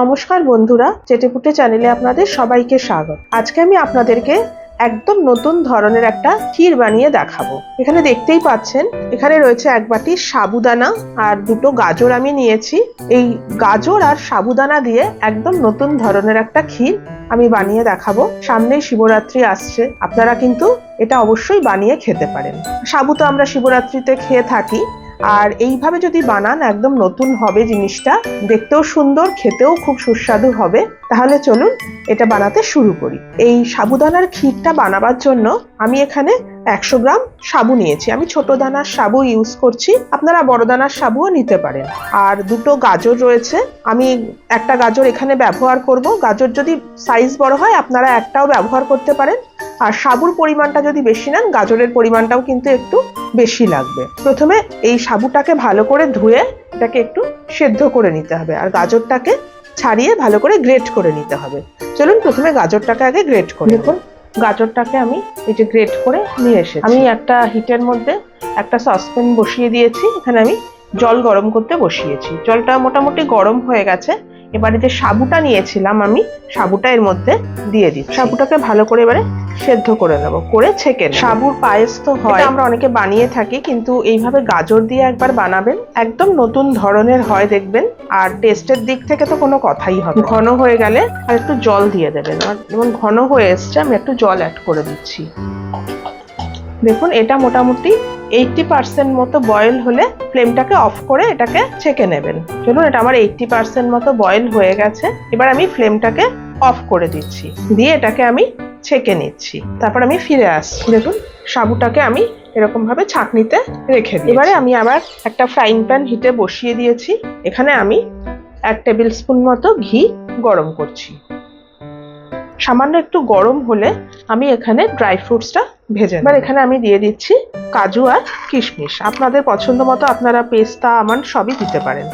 নমস্কার বন্ধুরা, চেটেপুটে চ্যানেলে আপনাদের সবাইকে স্বাগত। আজকে আমি আপনাদেরকে একদম নতুন ধরনের একটা ক্ষীর বানিয়ে দেখাবো। এখানে দেখতেই পাচ্ছেন, এখানে রয়েছে এক বাটি সাবুদানা আর দুটো গাজর আমি নিয়েছি। এই গাজর আর সাবুদানা দিয়ে একদম নতুন ধরনের একটা ক্ষীর আমি বানিয়ে দেখাবো। সামনেই শিবরাত্রি আসছে, আপনারা কিন্তু এটা অবশ্যই বানিয়ে খেতে পারেন। সাবু তো আমরা শিবরাত্রিতে খেয়ে থাকি আর এইভাবে যদি বানান, একদম নতুন হবে জিনিসটা, দেখতেও সুন্দর, খেতেও খুব সুস্বাদু হবে, তাহলে চলুন এটা বানাতে শুরু করি। এই সাবুদানার ক্ষীরটা বানাবার জন্য আমি এখানে একশো গ্রাম সাবু নিয়েছি। আমি ছোট দানার সাবু ইউজ করছি, আপনারা বড় দানার সাবুও নিতে পারেন। আর দুটো গাজর রয়েছে, আমি একটা গাজর এখানে ব্যবহার করব। গাজর যদি সাইজ বড় হয়, আপনারা একটাও ব্যবহার করতে পারেন। আর সাবুর পরিমাণটা যদি বেশি নেন গাজরের পরিমাণটাও কিন্তু একটু বেশি লাগবে। প্রথমে এই সাবুটাকে ভালো করে ধুয়ে এটাকে একটু সেদ্ধ করে নিতে হবে আর গাজরটাকে ছাড়িয়ে ভালো করে গ্রেট করে নিতে হবে। চলুন প্রথমে গাজরটাকে আগে গ্রেট করে দেখুন গাজরটাকে আমি এই যে গ্রেট করে নিয়ে এসেছি। আমি একটা হিটের মধ্যে একটা সসপ্যান বসিয়ে দিয়েছি এখানে আমি জল গরম করতে বসিয়েছি। জলটা মোটামুটি গরম হয়ে গেছে এবারে যে সাবুটা নিয়েছিলাম আমি, সাবুটা এর মধ্যে দিয়ে দিই সাবুটাকে ভালো করে এবারে সেদ্ধ করে নেব, করে ছেঁকে। সাবুর পায়েস তো হয়। আমরা অনেকে বানিয়ে থাকি, কিন্তু এইভাবে গাজর দিয়ে একবার বানাবেন, একদম নতুন ধরনের হয় দেখবেন, আর টেস্টের দিক থেকে তো কোনো কথাই হবে ঘন হয়ে গেলে আর একটু জল দিয়ে দেবেন। আর ঘন হয়ে এসছে, আমি একটু জল অ্যাড করে দিচ্ছি। দেখুন, এটা মোটামুটি এইটটি পার্সেন্ট মতো বয়েল হলে ফ্লেমটাকে অফ করে এটাকে ছেঁকে নেবেন। চলুন, এটা আমার এইটটি পার্সেন্ট মতো বয়েল হয়ে গেছে। এবার আমি ফ্লেমটাকে অফ করে দিচ্ছি। দিয়ে এটাকে আমি ছেঁকে নিচ্ছি। তারপর আমি ফিরে আসছি। দেখুন, সাবুটাকে আমি এরকম ভাবে ছাঁকনিতে রেখে দিই এবারে আমি আবার একটা ফ্রাইং প্যান হিটে বসিয়ে দিয়েছি। এখানে আমি এক টেবিল স্পুন মতো ঘি গরম করছি। সামান্য একটু গরম হলে আমি এখানে ড্রাই ফ্রুটসটা ভেজে এবার এখানে আমি দিয়ে দিচ্ছি কাজু আর কিশমিশ। আপনাদের পছন্দ মতো আপনারা পেস্তা আমন্ড সবই দিতে পারেন।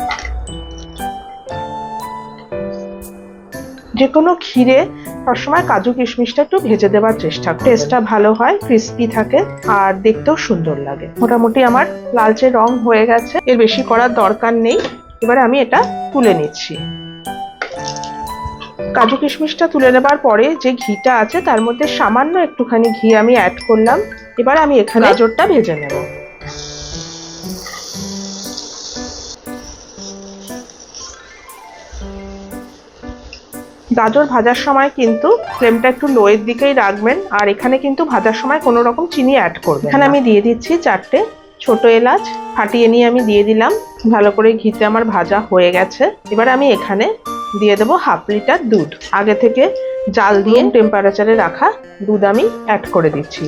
যে কোনো ক্ষীরে সবসময় কাজু কিশমিশটা একটু ভেজে দেওয়ার চেষ্টা টেস্টটা ভালো হয় ক্রিস্পি থাকে আর দেখতেও সুন্দর লাগে। মোটামুটি আমার লালচে রং হয়ে গেছে এর বেশি করার দরকার নেই। এবারে আমি এটা তুলে নিচ্ছি। কাজু কিশমিশটা তুলে নেবার পরে যে ঘিটা আছে তার মধ্যে সামান্য একটুখানি ঘি আমি অ্যাড করলাম। এবার আমি এখানে গাজরটা ভেজে নেব। গাজর ভাজার সময় কিন্তু ফ্লেমটা একটু লোয়ের দিকেই রাখবেন আর এখানে কিন্তু ভাজার সময় কোনো রকম চিনি অ্যাড করবেন এখানে আমি দিয়ে দিচ্ছি চারটে ছোট এলাচ ফাটিয়ে নিয়ে আমি দিয়ে দিলাম। ভালো করে ঘিতে আমার ভাজা হয়ে গেছে। এবার আমি এখানে দিয়ে দেবো হাফ লিটার দুধ। আগে থেকে জাল দিয়ে টেম্পারেচারে রাখা দুধ আমি অ্যাড করে দিচ্ছি।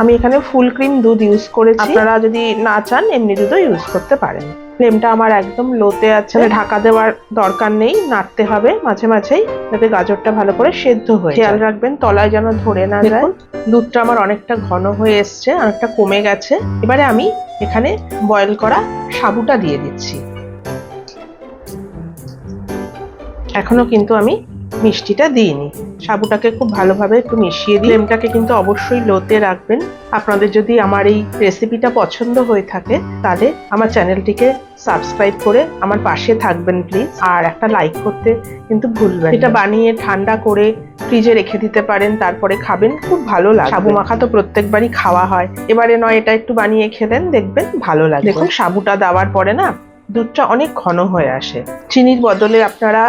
আমি এখানে ফুল ক্রিম দুধ ইউজ করেছি। আপনারা যদি না চান এমনি দুধও ইউজ করতে পারেন। ফ্লেমটা আমার একদম লোতে আছে। ঢাকা দেওয়ার দরকার নেই নাড়তে হবে মাঝে মাঝেই যাতে গাজরটা ভালো করে সেদ্ধ হয়ে খেয়াল রাখবেন তলায় যেন ধরে না যায়। দুধটা আমার অনেকটা ঘন হয়ে এসছে অনেকটা কমে গেছে। এবারে আমি এখানে বয়েল করা সাবুটা দিয়ে দিচ্ছি। এখনও কিন্তু আমি মিষ্টিটা দিইনি। সাবুটাকে খুব ভালোভাবে একটু মিশিয়ে দিই ফ্লেমটাকে কিন্তু অবশ্যই লোতে রাখবেন। আপনাদের যদি আমার এই রেসিপিটা পছন্দ হয়ে থাকে তাহলে আমার চ্যানেলটিকে সাবস্ক্রাইব করে আমার পাশে থাকবেন প্লিজ। আর একটা লাইক করতে কিন্তু ভুলবেন এটা বানিয়ে ঠান্ডা করে ফ্রিজে রেখে দিতে পারেন তারপরে খাবেন খুব ভালো লাগে সাবু মাখা তো প্রত্যেকবারই খাওয়া হয়। এবারে নয় এটা একটু বানিয়ে খেলেন দেখবেন ভালো লাগে দেখুন সাবুটা দেওয়ার পরে না দুধটা অনেক ঘন হয়ে আসে। চিনির বদলে আপনারা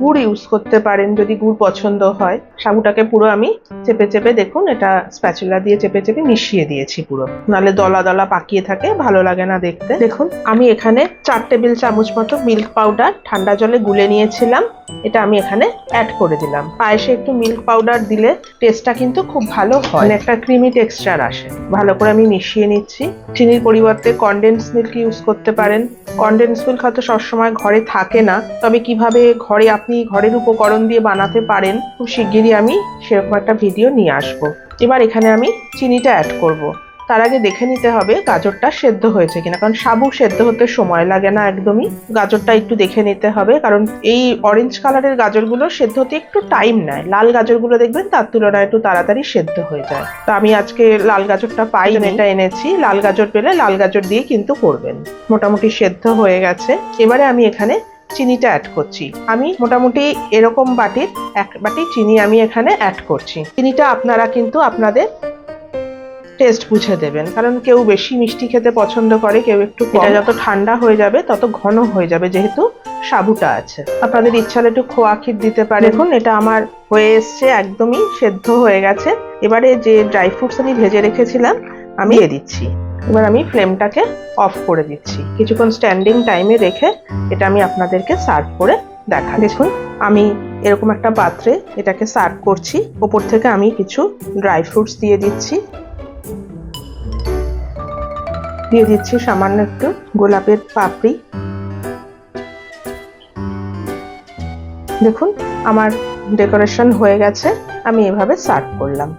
গুড় ইউজ করতে পারেন যদি গুড় পছন্দ হয়। সাবুটাকে পুরো আমি চেপে চেপে দেখুন, এটা স্প্যাচুলা দিয়ে চেপে চেপে মিশিয়ে দিয়েছি পুরো। নালে দলা দলা পাকিয়ে থাকে, ভালো লাগে না দেখতে। দেখুন, আমি এখানে চার টেবিল চামচ মতো মিল্ক পাউডার ঠান্ডা জলে গুলে নিয়েছিলাম। এটা আমি এখানে অ্যাড করে দিলাম। পায়েসে একটু মিল্ক পাউডার দিলে টেস্টটা কিন্তু খুব ভালো হয়। মানে একটা ক্রিমি টেক্সচার আসে। ভালো করে আমি মিশিয়ে নিচ্ছি। চিনির পরিবর্তে কনডেন্স মিল্ক ইউজ করতে পারেন। কনডেন্স মিল্ক হয়তো সবসময় ঘরে থাকে না। তবে কীভাবে ঘরে আপনি ঘরের উপকরণ দিয়ে বানাতে পারেন খুব শিগগিরই আমি সেরকম একটা ভিডিও নিয়ে আসব। এবার এখানে আমি চিনিটা অ্যাড করব। তার আগে দেখে নিতে হবে গাজরটা সেদ্ধ হয়েছে কিনা, কারণ সাবু সেদ্ধ হতে সময় লাগে না একদমই। গাজরটা একটু দেখে নিতে হবে, কারণ এই অরেঞ্জ কালারের গাজরগুলো সেদ্ধ হতে একটু টাইম নেয়। লাল গাজরগুলো দেখবেন তার তুলনায় একটু তাড়াতাড়ি সেদ্ধ হয়ে যায়। তো আমি আজকে লাল গাজরটা পাই এটা এনেছি। লাল গাজর পেলে লাল গাজর দিয়ে কিন্তু করবেন। মোটামুটি সেদ্ধ হয়ে গেছে। এবারে আমি এখানে চিনিটা অ্যাড করছি। আমি মোটামুটি এরকম বাটির, এক বাটি চিনি আমি এখানে অ্যাড করছি। চিনিটা আপনারা কিন্তু আপনাদের টেস্ট বুঝে দেবেন। কারণ কেউ বেশি মিষ্টি খেতে পছন্দ করে কেউ একটু। এটা যত ঠান্ডা হয়ে যাবে তত ঘন হয়ে যাবে যেহেতু সাবুটা আছে। আপনাদের ইচ্ছা হলে একটু খোয়া ক্ষীর দিতে পারে। দেখুন এটা আমার হয়ে এসছে একদমই সেদ্ধ হয়ে গেছে। এবারে যে ড্রাই ফ্রুটস আমি ভেজে রেখেছিলাম আমি দিয়ে দিচ্ছি। এবার আমি ফ্লেমটাকে অফ করে দিচ্ছি। কিছুক্ষণ স্ট্যান্ডিং টাইমে রেখে এটা আমি আপনাদেরকে সার্ভ করে দেখা দেখুন আমি এরকম একটা পাত্রে এটাকে সার্ভ করছি। ওপর থেকে আমি কিছু ড্রাই ফ্রুটস দিয়ে দিচ্ছি। দিয়ে দিচ্ছি সামান্য একটু গোলাপের পাপড়ি। দেখুন, আমার ডেকোরেশন হয়ে গেছে, আমি এভাবে সার্ভ করলাম।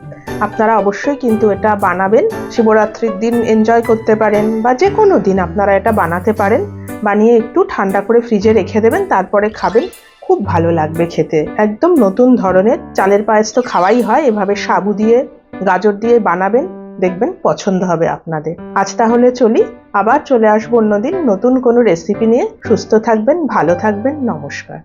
আপনারা অবশ্যই কিন্তু এটা বানাবেন, শিবরাত্রির দিন এনজয় করতে পারেন বা যে কোনো দিন আপনারা এটা বানাতে পারেন। বানিয়ে একটু ঠান্ডা করে ফ্রিজে রেখে দেবেন, তারপরে খাবেন। খুব ভালো লাগবে খেতে, একদম নতুন ধরনের। চালের পায়েস তো খাওয়াই হয়, এভাবে সাবু দিয়ে, গাজর দিয়ে বানাবেন। দেখবেন পছন্দ হবে আপনাদের। আজ তাহলে চলি, আবার চলে আসব অন্যদিন নতুন কোনো রেসিপি নিয়ে। সুস্থ থাকবেন, ভালো থাকবেন, নমস্কার।